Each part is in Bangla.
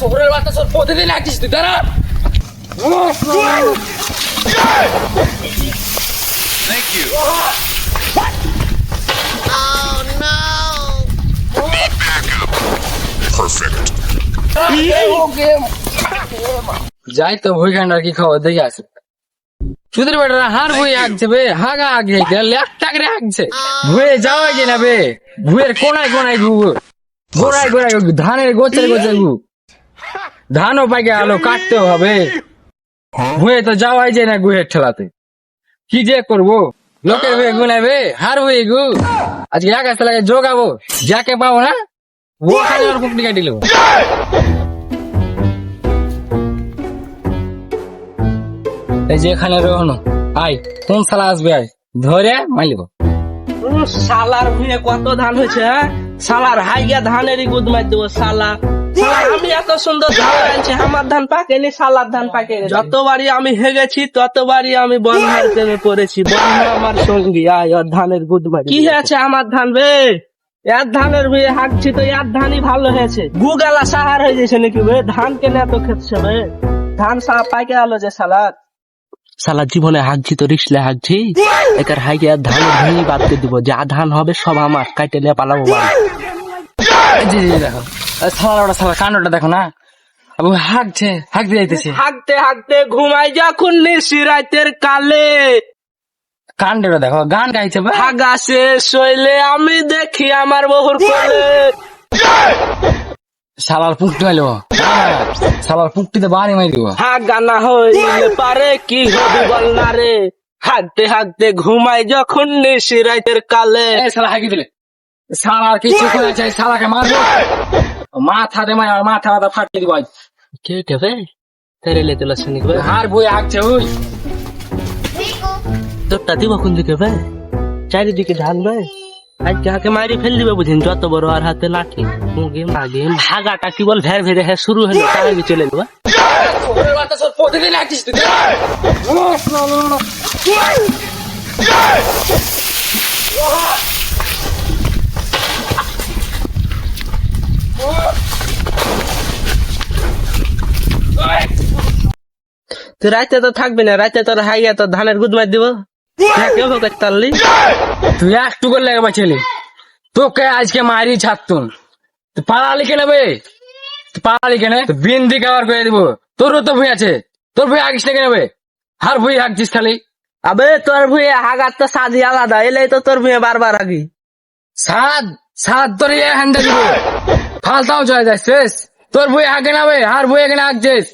শহরের বাচ্চা সব প্রতিদিন তুই দাঁড়া। Thank you. Perfect. যাই তো ভুইখান্ড আর কি খবর? দেখে আসে। চুদের বেটারা হার ভুই হাঁকছে বে হাগা হাঁকছে ল্যাক টাকরে হাঁকছে ভুয়ে যাওয়া না বে ভুয়ের কোনায় কোনায় ঘু গোড়ায় গোড়ায় ধানের গোছে গোছে ঘু ধানও পাকে আলো কাটতেও হবে। ভুয়ে তো যাওয়াই যায় না গুহের ঠেলাতে। কি যে করব? লোকের ভুয়ে গুনাবে হার ভুয়ে গু। আজকে আকাশ লাগে যোগাবো যাকে পাবো না ওখানে ওর পুকনি কাটিল এই যে এখানে আই কোন শালা আসবে আই ধরে মাইলিব শালার ভুঁয়ে কত ধান হয়েছে হ্যাঁ? শালার হাইয়া ধানেরই গুদ মার দেবো শালা, আমি এত সুন্দর ধান আনছি আমার ধান পাকেনি শালার ধান পাকে। যতবারই আমি হেগেছি ততবারই আমি বন্ধার প্রেমে পড়েছি। বন্ধু আমার সঙ্গী আয় ওর ধানের গুদ মারি কি হয়েছে আমার ধান বে? এর ধানের ভুঁয়ে হাঁকছি তো এর ধানই ভালো হয়েছে। গুগালা সাহার হয়ে গেছে নাকি বে? ধান কেনে এত খেতছে বে? ধান সাহা পাকে আলো যে শালার শালা জীবনে হাঁকছি তো রিসলে হাঁকছি একার হাইকে আর ধান ভেঙে বাদ দিব। যা ধান হবে সব আমার। কাইটে নিয়ে পালাবো দেখো। শালার ওটা শালা কাণ্ডটা দেখো না। আবু হাঁকছে হাঁকতে যাইতেছে। হাঁকতে হাঁকতে ঘুমাই যখন নিশি রাতের কালে। কাণ্ডটা দেখো গান গাইছে বা। আগাছে শৈলে আমি দেখি আমার বহুর কোলে। শালার পুকটি মাইলো। শালার পুকটিতে বাড়ি মারি দিব হাগা না হইলে পারে কি হবি বল না রে। হাঁকতে হাঁকতে ঘুমাই যখন নিশি রাতের কালে। শালা হাঁকি দিলে। শালার কিছু করেছে শালাকে মারবো। মাথা দে মার মাথা মাথা ফাটিয়ে দিব আজ। কে টেবে তেরে লে তোলা শুনি বে হার বই হাঁকছে ওই তোরটা দিব কোন দিকে বে চারিদিকে ধান বে আজকে হাকে মারি ফেল দিবে বুঝিন যত বড় আর হাতে লাঠি মুগে মাগে হাগাটা কি বল ভের ভেরে হ্যাঁ শুরু হলো চলে এলো শহরের বাচ্চা সব প্রতিদিন হাঁকিস তুই তুই রাতে তো থাকবি না রাইতে তোর হাইয়া তোর ধানের গুদ মার দিব। কেউ হোক তুই একটু করলে একবার ছেলে। তোকে আজকে মারি ছাড়তুন তুই পালালি কেন বে? তুই পালালি কেন? বিন্দি কাবার করে দিব। তোরও তো ভুই আছে। তোর ভুই হাঁকিস না কেন বে? হার ভুই হাঁকছিস খালি। আবে তোর ভুয়ে হাগার তো সাজি আলাদা। এলেই তো তোর ভুয়ে বারবার হাগি। সাদ সাদ তোর ইয়ে হ্যান্ডা দিব। ফালতাও চলে যায় তোর ভুই হাঁকে না বে? হার ভুই এখানে হাঁকছিস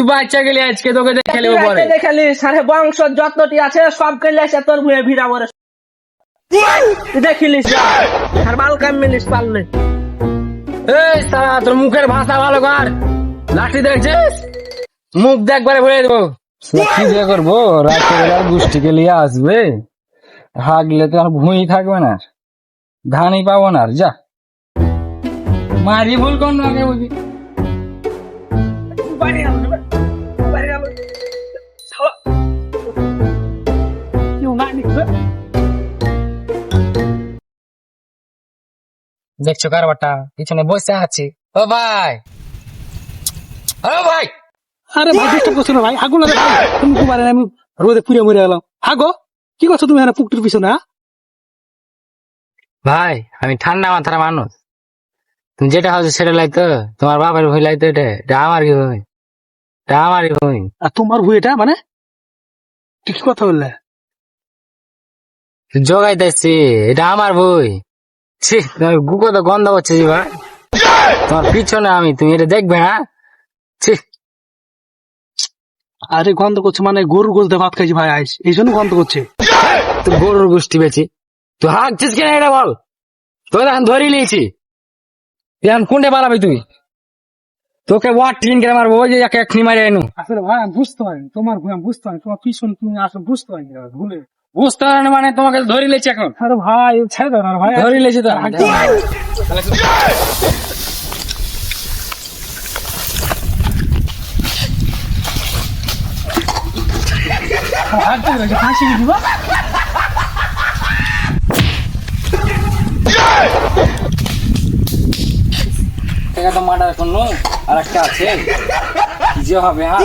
তুই বাচ্চা গেলি আজকে তোকে দেখে নেব পরে। দেখালি সারে বংশ যতটি আছে সব কেলে আছে তোর ভুয়ে ভিড়া বরে তুই দেখিলিস আর বাল পারলে। এই সারা তোর মুখের ভাষা ভালো কর। লাঠি দেখছিস? মুখ দেখবারে ভরে দেবো। কি যে করব রাতের বেলা গোষ্ঠীকে নিয়ে আসবে। হাগলে তো আর ভুঁই থাকবে না। আর। ধানই পাবো না আর যা। মারি ভুল কোন আগে বুঝি দেখছ কারবারটা? পিছনে বসে আছি। ও ভাই! ও ভাই! আরে ভাই ডিস্টার্ব করছ না ভাই হাগো না ভাই তুমি কি পারেন আমি রোদে পুড়ে মরে গেলাম। হাগো কি করছ তুমি এখানে পুকুরের পিছনে হ্যাঁ? ভাই আমি ঠান্ডা মাথার মানুষ। তুমি যেটা হচ্ছে সেটা লাইতো তোমার বাবার ভুই লাইতো এটা এটা আমার কি ভুই আমারই ভুই আর তোমার ভুই এটা মানে? তুই কি কথা বললে? জোগাইতেছি এটা আমার বই ছি গুকো তো গন্ধ হচ্ছে জি ভাই। তোমার পিছনে আমি তুমি এটা দেখবে না? ছি। আরে গন্ধ করছে মানে গরুর গোলতে ভাত খাইছি ভাই আইস। এই জন্য গন্ধ করছে। তো গরুর গোষ্ঠী বেছি তুই হাঁকছিস কিনা এটা বল? তোকে এখন ধরে নিয়েছি। এখন কোনটা পালাবি তুই? তোকে ওয়াট ট্রিন করে মারবো? ওই যে একে এক্ষুনি মারি এনু। আসলে ভাই আমি বুঝতে পারিনি। তোমার ভুই আমি বুঝতে পারিনি। তোমার পিছন তুমি আসলে বুঝতে পারিনি ভুলে। বুঝতে পারেন মানে তোমাকে ধরে লেছি এখন। আরে ভাই ছেড়ে দাও ভাই। ধরে লেছি তো। হাঁকতে হাঁকতে ফাঁসি দিবা? টাকা তো মার্ডার করল আর একটা আছে যে হবে হ্যাঁ?